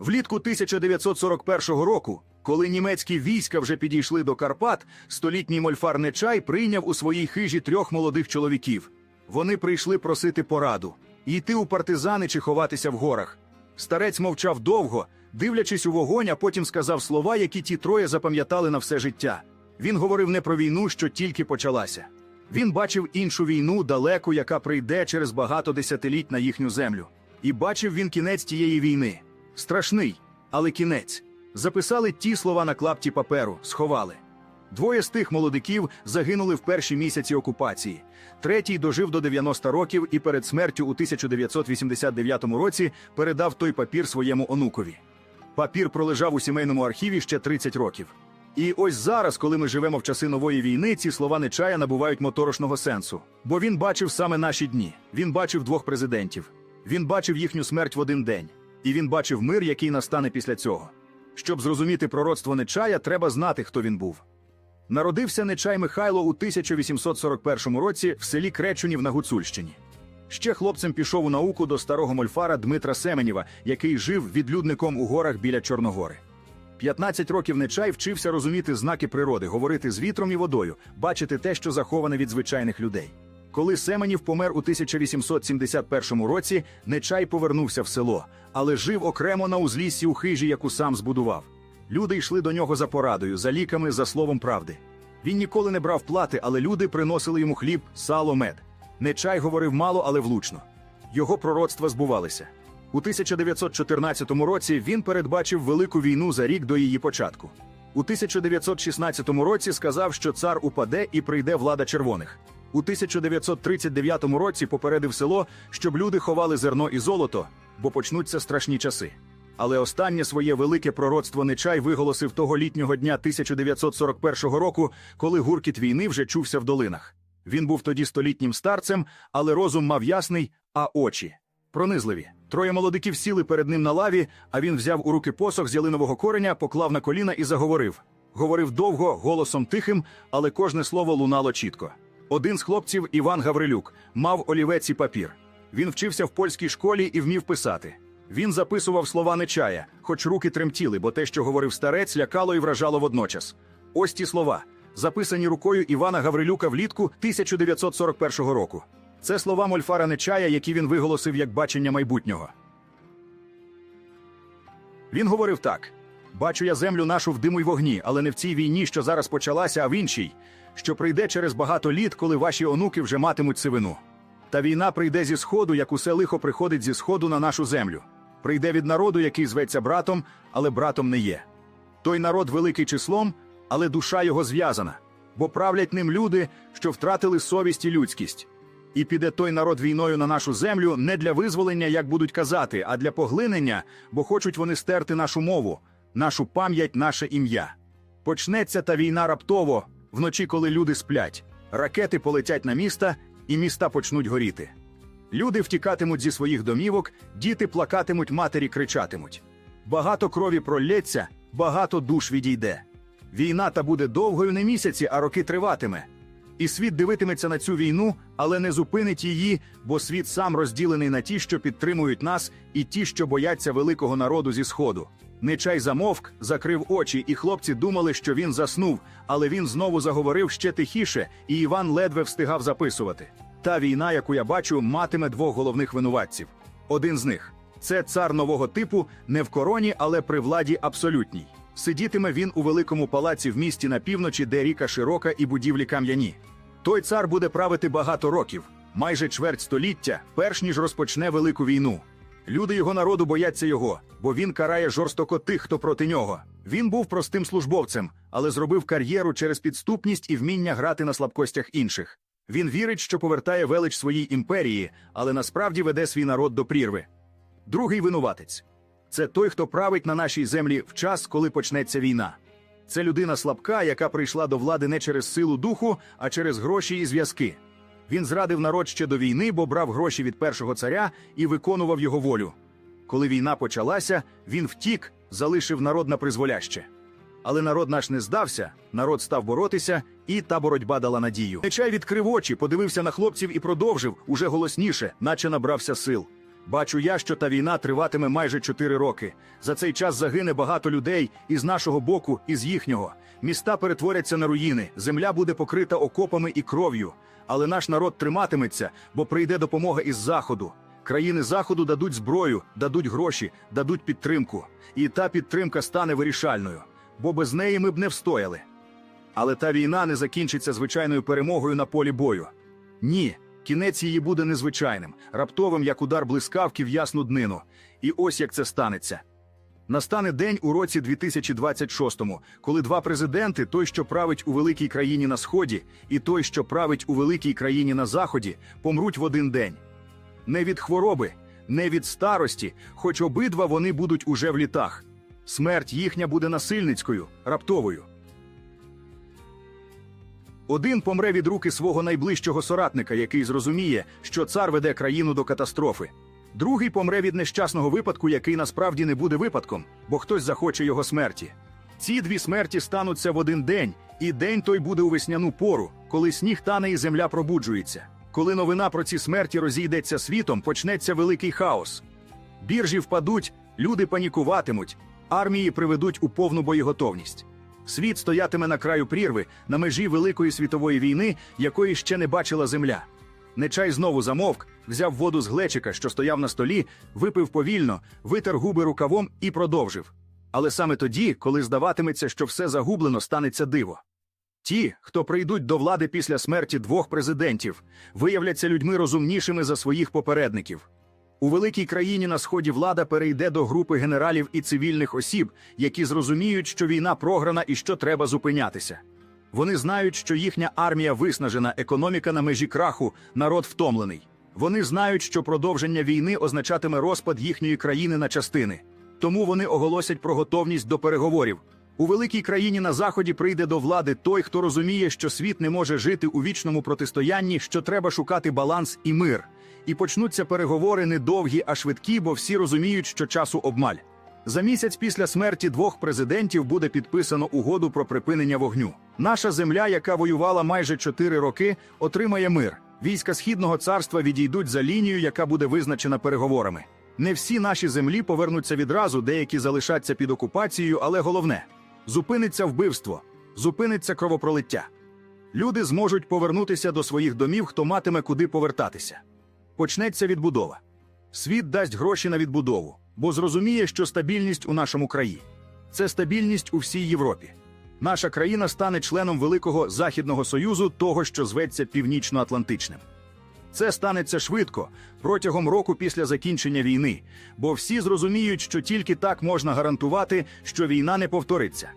Влітку 1941 року, коли німецькі війська вже підійшли до Карпат, столітній мольфар Нечай прийняв у своїй хижі трьох молодих чоловіків. Вони прийшли просити пораду йти у партизани чи ховатися в горах. Старець мовчав довго, дивлячись у вогонь, а потім сказав слова, які ті троє запам'ятали на все життя. Він говорив не про війну, що тільки почалася. Він бачив іншу війну, далеку, яка прийде через багато десятиліть на їхню землю. І бачив він кінець тієї війни. Страшний, але кінець. Записали ті слова на клапті паперу, сховали. Двоє з тих молодиків загинули в перші місяці окупації. Третій дожив до 90 років і перед смертю у 1989 році передав той папір своєму онукові. Папір пролежав у сімейному архіві ще 30 років. І ось зараз, коли ми живемо в часи нової війни, ці слова Нечая набувають моторошного сенсу. Бо він бачив саме наші дні. Він бачив двох президентів. Він бачив їхню смерть в один день. І він бачив мир, який настане після цього. Щоб зрозуміти пророцтво Нечая, треба знати, хто він був. Народився Нечай Михайло у 1841 році в селі Кречунів на Гуцульщині. Ще хлопцем пішов у науку до старого мольфара Дмитра Семенєва, який жив відлюдником у горах біля Чорногори. 15 років Нечай вчився розуміти знаки природи, говорити з вітром і водою, бачити те, що заховане від звичайних людей. Коли Семенів помер у 1871 році, Нечай повернувся в село, але жив окремо на узліссі у хижі, яку сам збудував. Люди йшли до нього за порадою, за ліками, за словом правди. Він ніколи не брав плати, але люди приносили йому хліб, сало, мед. Нечай говорив мало, але влучно. Його пророцтва збувалися. У 1914 році він передбачив велику війну за рік до її початку. У 1916 році сказав, що цар упаде і прийде влада червоних. У 1939 році попередив село, щоб люди ховали зерно і золото, бо почнуться страшні часи. Але останнє своє велике пророцтво Нечай виголосив того літнього дня 1941 року, коли гуркіт війни вже чувся в долинах. Він був тоді столітнім старцем, але розум мав ясний, а очі пронизливі. Троє молодиків сіли перед ним на лаві, а він взяв у руки посох з ялинового кореня, поклав на коліна і заговорив. Говорив довго, голосом тихим, але кожне слово лунало чітко. Один з хлопців, Іван Гаврилюк, мав олівець і папір. Він вчився в польській школі і вмів писати. Він записував слова Нечая, хоч руки тремтіли, бо те, що говорив старець, лякало і вражало водночас. Ось ті слова, записані рукою Івана Гаврилюка влітку 1941 року. Це слова Мольфара Нечая, які він виголосив як бачення майбутнього. Він говорив так: бачу я землю нашу в диму й вогні, але не в цій війні, що зараз почалася, а в іншій, що прийде через багато літ, коли ваші онуки вже матимуть сивину. Та війна прийде зі сходу, як усе лихо приходить зі сходу на нашу землю. Прийде від народу, який зветься братом, але братом не є. Той народ великий числом, але душа його зв'язана, бо правлять ним люди, що втратили совість і людськість. І піде той народ війною на нашу землю не для визволення, як будуть казати, а для поглинення, бо хочуть вони стерти нашу мову, нашу пам'ять, наше ім'я. Почнеться та війна раптово, вночі, коли люди сплять. Ракети полетять на міста, і міста почнуть горіти. Люди втікатимуть зі своїх домівок, діти плакатимуть, матері кричатимуть. Багато крові пролється, багато душ відійде. Війна та буде довгою не місяці, а роки триватиме. І світ дивитиметься на цю війну, але не зупинить її, бо світ сам розділений на ті, що підтримують нас, і ті, що бояться великого народу зі сходу. Нечай замовк, закрив очі, і хлопці думали, що він заснув, але він знову заговорив ще тихіше, і Іван ледве встигав записувати. Та війна, яку я бачу, матиме двох головних винуватців. Один з них це цар нового типу, не в короні, але при владі абсолютній. Сидітиме він у великому палаці в місті на півночі, де ріка широка і будівлі кам'яні. Той цар буде правити багато років, майже чверть століття, перш ніж розпочне велику війну. Люди його народу бояться його, бо він карає жорстоко тих, хто проти нього. Він був простим службовцем, але зробив кар'єру через підступність і вміння грати на слабкостях інших. Він вірить, що повертає велич своїй імперії, але насправді веде свій народ до прірви. Другий винуватець це той, хто править на нашій землі в час, коли почнеться війна. Це людина слабка, яка прийшла до влади не через силу духу, а через гроші і зв'язки. Він зрадив народ ще до війни, бо брав гроші від першого царя і виконував його волю. Коли війна почалася, він втік, залишив народ на призволяще. Але народ наш не здався, народ став боротися, і та боротьба дала надію. Нечай відкрив очі, подивився на хлопців і продовжив уже голосніше, наче набрався сил. Бачу я, що та війна триватиме майже чотири роки. За цей час загине багато людей і з нашого боку, і з їхнього. Міста перетворяться на руїни, земля буде покрита окопами і кров'ю. Але наш народ триматиметься, бо прийде допомога із заходу. Країни заходу дадуть зброю, дадуть гроші, дадуть підтримку. І та підтримка стане вирішальною, бо без неї ми б не встояли. Але та війна не закінчиться звичайною перемогою на полі бою. Ні, кінець її буде незвичайним, раптовим, як удар блискавки в ясну днину. І ось як це станеться. Настане день у році 2026-му, коли два президенти, той, що править у великій країні на сході, і той, що править у великій країні на заході, помруть в один день. Не від хвороби, не від старості, хоч обидва вони будуть уже в літах. Смерть їхня буде насильницькою, раптовою. Один помре від руки свого найближчого соратника, який зрозуміє, що цар веде країну до катастрофи. Другий помре від нещасного випадку, який насправді не буде випадком, бо хтось захоче його смерті. Ці дві смерті стануться в один день, і день той буде у весняну пору, коли сніг тане і земля пробуджується. Коли новина про ці смерті розійдеться світом, почнеться великий хаос. Біржі впадуть, люди панікуватимуть, армії приведуть у повну боєготовність. Світ стоятиме на краю прірви, на межі Великої світової війни, якої ще не бачила земля. Нечай знову замовк, взяв воду з глечика, що стояв на столі, випив повільно, витер губи рукавом і продовжив. Але саме тоді, коли здаватиметься, що все загублено, станеться диво. Ті, хто прийдуть до влади після смерті двох президентів, виявляться людьми розумнішими за своїх попередників. У великій країні на сході влада перейде до групи генералів і цивільних осіб, які зрозуміють, що війна програна і що треба зупинятися. Вони знають, що їхня армія виснажена, економіка на межі краху, народ втомлений. Вони знають, що продовження війни означатиме розпад їхньої країни на частини. Тому вони оголосять про готовність до переговорів. У великій країні на заході прийде до влади той, хто розуміє, що світ не може жити у вічному протистоянні, що треба шукати баланс і мир. І почнуться переговори не довгі, а швидкі, бо всі розуміють, що часу обмаль. За місяць після смерті двох президентів буде підписано угоду про припинення вогню. Наша земля, яка воювала майже чотири роки, отримає мир. Війська східного царства відійдуть за лінію, яка буде визначена переговорами. Не всі наші землі повернуться відразу, деякі залишаться під окупацією, але головне зупиниться вбивство, зупиниться кровопролиття. Люди зможуть повернутися до своїх домів, хто матиме куди повертатися. Почнеться відбудова. Світ дасть гроші на відбудову, бо зрозуміє, що стабільність у нашому краї це стабільність у всій Європі. Наша країна стане членом Великого Західного Союзу, того, що зветься Північно-Атлантичним. Це станеться швидко, протягом року після закінчення війни, бо всі зрозуміють, що тільки так можна гарантувати, що війна не повториться.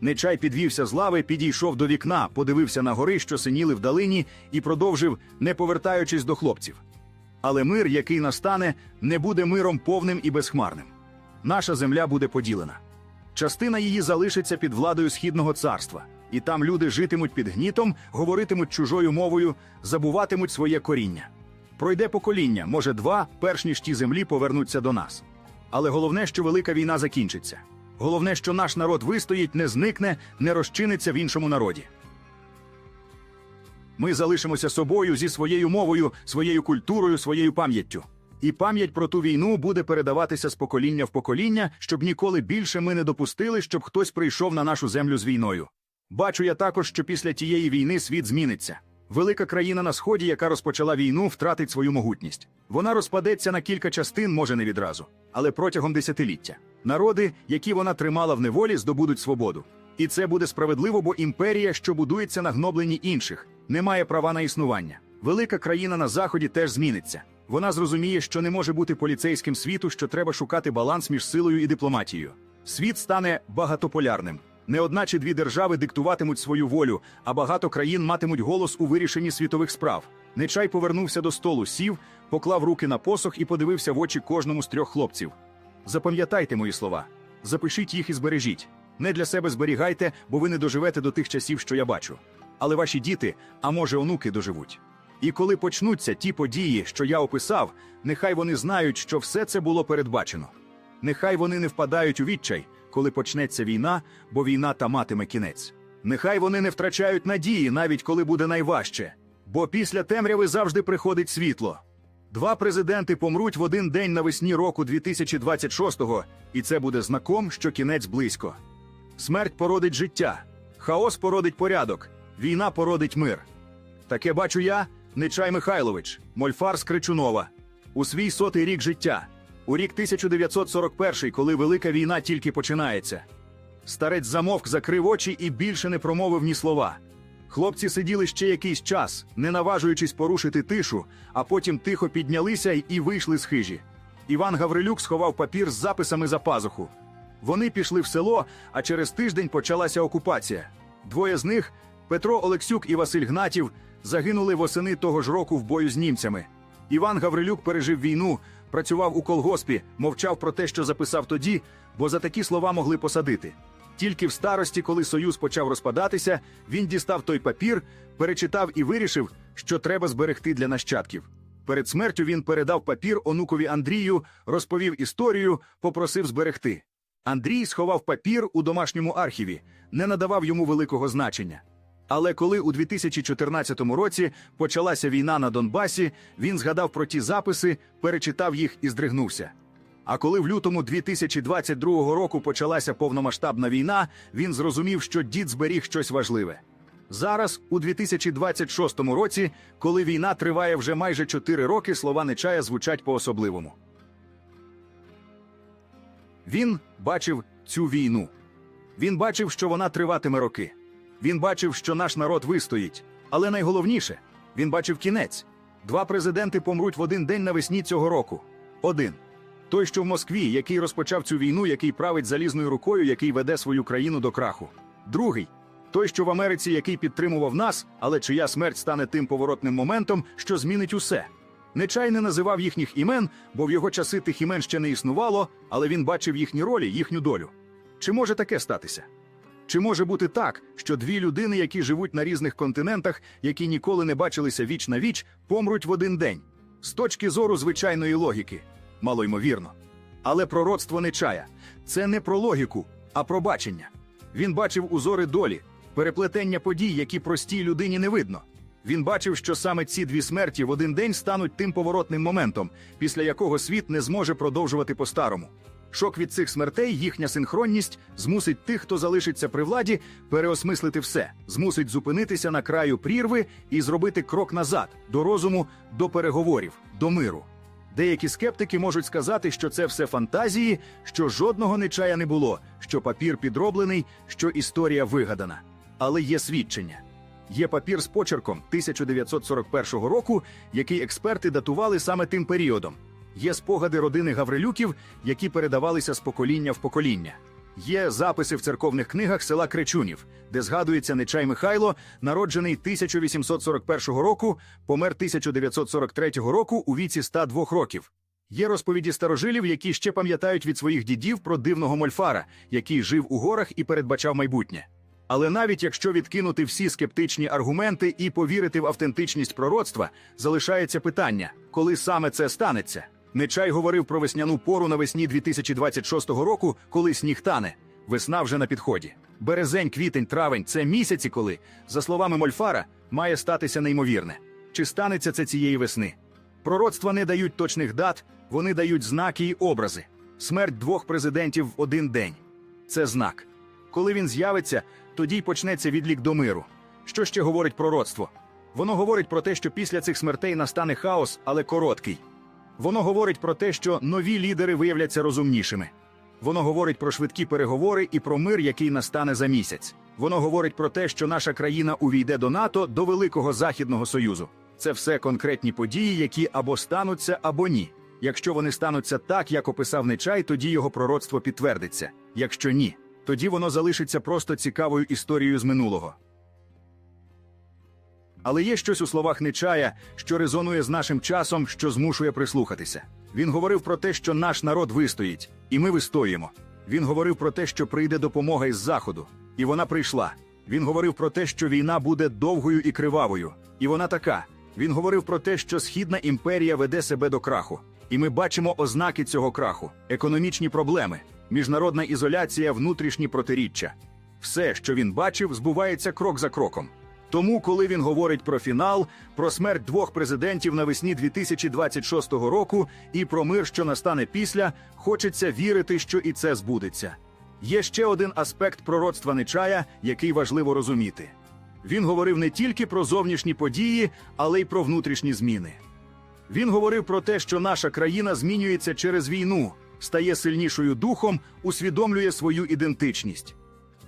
Нечай підвівся з лави, підійшов до вікна, подивився на гори, що синіли в далині, і продовжив, не повертаючись до хлопців. Але мир, який настане, не буде миром повним і безхмарним. Наша земля буде поділена. Частина її залишиться під владою східного царства, і там люди житимуть під гнітом, говоритимуть чужою мовою, забуватимуть своє коріння. Пройде покоління, може два, перш ніж ті землі повернуться до нас. Але головне, що велика війна закінчиться. Головне, що наш народ вистоїть, не зникне, не розчиниться в іншому народі. Ми залишимося собою зі своєю мовою, своєю культурою, своєю пам'яттю. І пам'ять про ту війну буде передаватися з покоління в покоління, щоб ніколи більше ми не допустили, щоб хтось прийшов на нашу землю з війною. Бачу я також, що після тієї війни світ зміниться. Велика країна на сході, яка розпочала війну, втратить свою могутність. Вона розпадеться на кілька частин, може не відразу, але протягом десятиліття. Народи, які вона тримала в неволі, здобудуть свободу. І це буде справедливо, бо імперія, що будується на гнобленні інших, не має права на існування. Велика країна на заході теж зміниться. Вона зрозуміє, що не може бути поліцейським світу, що треба шукати баланс між силою і дипломатією. Світ стане багатополярним. Не одна чи дві держави диктуватимуть свою волю, а багато країн матимуть голос у вирішенні світових справ. Нечай повернувся до столу, сів, поклав руки на посох і подивився в очі кожному з трьох хлопців. Запам'ятайте мої слова, запишіть їх і збережіть. Не для себе зберігайте, бо ви не доживете до тих часів, що я бачу. Але ваші діти, а може, онуки доживуть. І коли почнуться ті події, що я описав, нехай вони знають, що все це було передбачено. Нехай вони не впадають у відчай, коли почнеться війна, бо війна та матиме кінець. Нехай вони не втрачають надії, навіть коли буде найважче, бо після темряви завжди приходить світло. Два президенти помруть в один день навесні року 2026-го, і це буде знаком, що кінець близько. Смерть породить життя, хаос породить порядок, війна породить мир. Таке бачу я, Нечай Михайлович, мольфар з Кричунова. У свій сотий рік життя, у рік 1941, коли велика війна тільки починається. Старець замовк, закрив очі і більше не промовив ні слова. Хлопці сиділи ще якийсь час, не наважуючись порушити тишу, а потім тихо піднялися і вийшли з хижі. Іван Гаврилюк сховав папір з записами за пазуху. Вони пішли в село, а через тиждень почалася окупація. Двоє з них, Петро Олексюк і Василь Гнатів, загинули восени того ж року в бою з німцями. Іван Гаврилюк пережив війну, працював у колгоспі, мовчав про те, що записав тоді, бо за такі слова могли посадити. Тільки в старості, коли союз почав розпадатися, він дістав той папір, перечитав і вирішив, що треба зберегти для нащадків. Перед смертю він передав папір онукові Андрію, розповів історію, попросив зберегти. Андрій сховав папір у домашньому архіві, не надавав йому великого значення. Але коли у 2014 році почалася війна на Донбасі, він згадав про ті записи, перечитав їх і здригнувся. А коли в лютому 2022 року почалася повномасштабна війна, він зрозумів, що дід зберіг щось важливе. Зараз, у 2026 році, коли війна триває вже майже 4 роки, слова Нечая звучать по-особливому. Він бачив цю війну. Він бачив, що вона триватиме роки. Він бачив, що наш народ вистоїть. Але найголовніше, він бачив кінець. Два президенти помруть в один день навесні цього року. Один. Той, що в Москві, який розпочав цю війну, який править залізною рукою, який веде свою країну до краху. Другий. Той, що в Америці, який підтримував нас, але чия смерть стане тим поворотним моментом, що змінить усе. Нечай не називав їхніх імен, бо в його часи тих імен ще не існувало, але він бачив їхні ролі, їхню долю. Чи може таке статися? Чи може бути так, що дві людини, які живуть на різних континентах, які ніколи не бачилися віч на віч, помруть в один день? З точки зору звичайної логіки, малоймовірно. Але пророцтво Нечая це не про логіку, а про бачення. Він бачив узори долі, переплетення подій, які простій людині не видно. Він бачив, що саме ці дві смерті в один день стануть тим поворотним моментом, після якого світ не зможе продовжувати по-старому. Шок від цих смертей, їхня синхронність змусить тих, хто залишиться при владі, переосмислити все, змусить зупинитися на краю прірви і зробити крок назад до розуму, до переговорів, до миру. Деякі скептики можуть сказати, що це все фантазії, що жодного нечая не було, що папір підроблений, що історія вигадана. Але є свідчення. Є папір з почерком 1941 року, який експерти датували саме тим періодом. Є спогади родини Гаврилюків, які передавалися з покоління в покоління. Є записи в церковних книгах села Кречунів, де згадується Нечай Михайло, народжений 1841 року, помер 1943 року у віці 102 років. Є розповіді старожилів, які ще пам'ятають від своїх дідів про дивного мольфара, який жив у горах і передбачав майбутнє. Але навіть якщо відкинути всі скептичні аргументи і повірити в автентичність пророцтва, залишається питання, коли саме це станеться. Нечай говорив про весняну пору навесні 2026 року, коли сніг тане. Весна вже на підході. Березень, квітень, травень це місяці, коли, за словами Мольфара, має статися неймовірне. Чи станеться це цієї весни? Пророцтва не дають точних дат, вони дають знаки й образи. Смерть двох президентів в один день. Це знак. Коли він з'явиться, тоді й почнеться відлік до миру. Що ще говорить пророцтво? Воно говорить про те, що після цих смертей настане хаос, але короткий. Воно говорить про те, що нові лідери виявляться розумнішими. Воно говорить про швидкі переговори і про мир, який настане за місяць. Воно говорить про те, що наша країна увійде до НАТО, до Великого Західного Союзу. Це все конкретні події, які або стануться, або ні. Якщо вони стануться так, як описав Нечай, тоді його пророцтво підтвердиться. Якщо ні, тоді воно залишиться просто цікавою історією з минулого. Але є щось у словах Нечая, що резонує з нашим часом, що змушує прислухатися. Він говорив про те, що наш народ вистоїть, і ми вистоїмо. Він говорив про те, що прийде допомога із заходу, і вона прийшла. Він говорив про те, що війна буде довгою і кривавою, і вона така. Він говорив про те, що східна імперія веде себе до краху, і ми бачимо ознаки цього краху: економічні проблеми, міжнародна ізоляція, внутрішні протиріччя. Все, що він бачив, збувається крок за кроком. Тому, коли він говорить про фінал, про смерть двох президентів навесні 2026 року і про мир, що настане після, хочеться вірити, що і це збудеться. Є ще один аспект пророцтва Нечая, який важливо розуміти. Він говорив не тільки про зовнішні події, але й про внутрішні зміни. Він говорив про те, що наша країна змінюється через війну, стає сильнішою духом, усвідомлює свою ідентичність.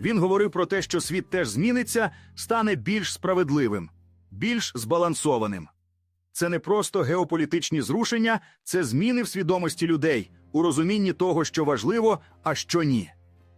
Він говорив про те, що світ теж зміниться, стане більш справедливим, більш збалансованим. Це не просто геополітичні зрушення, це зміни в свідомості людей, у розумінні того, що важливо, а що ні.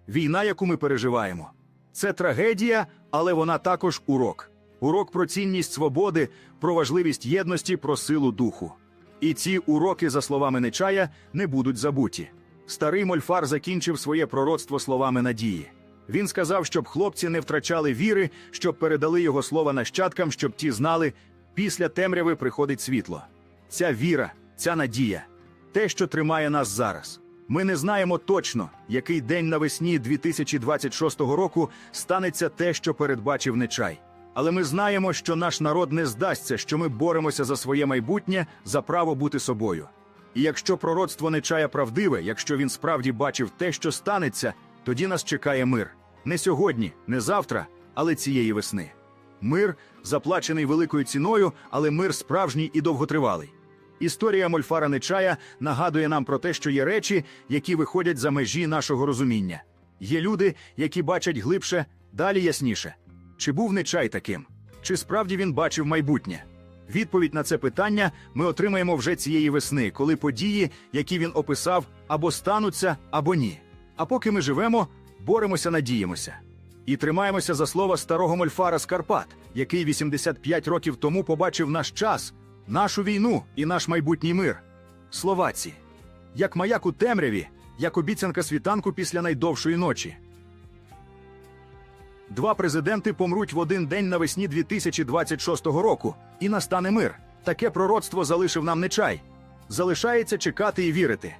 Війна, яку ми переживаємо, це трагедія, але вона також урок. Урок про цінність свободи, про важливість єдності, про силу духу. І ці уроки, за словами Нечая, не будуть забуті. Старий Мольфар закінчив своє пророцтво словами надії. Він сказав, щоб хлопці не втрачали віри, щоб передали його слова нащадкам, щоб ті знали, після темряви приходить світло. Ця віра, ця надія, те, що тримає нас зараз. Ми не знаємо точно, який день навесні 2026 року станеться те, що передбачив Нечай. Але ми знаємо, що наш народ не здасться, що ми боремося за своє майбутнє, за право бути собою. І якщо пророцтво Нечая правдиве, якщо він справді бачив те, що станеться, тоді нас чекає мир. Не сьогодні, не завтра, але цієї весни. Мир, заплачений великою ціною, але мир справжній і довготривалий. Історія Мольфара Нечая нагадує нам про те, що є речі, які виходять за межі нашого розуміння. Є люди, які бачать глибше, далі ясніше. Чи був Нечай таким? Чи справді він бачив майбутнє? Відповідь на це питання ми отримаємо вже цієї весни, коли події, які він описав, або стануться, або ні. А поки ми живемо, боремося, надіємося. І тримаємося за слова старого Мольфара з Карпат, який 85 років тому побачив наш час, нашу війну і наш майбутній мир. Словаці, як маяк у темряві, як обіцянка світанку після найдовшої ночі. Два президенти помруть в один день навесні 2026 року, і настане мир. Таке пророцтво залишив нам нечай. Залишається чекати і вірити.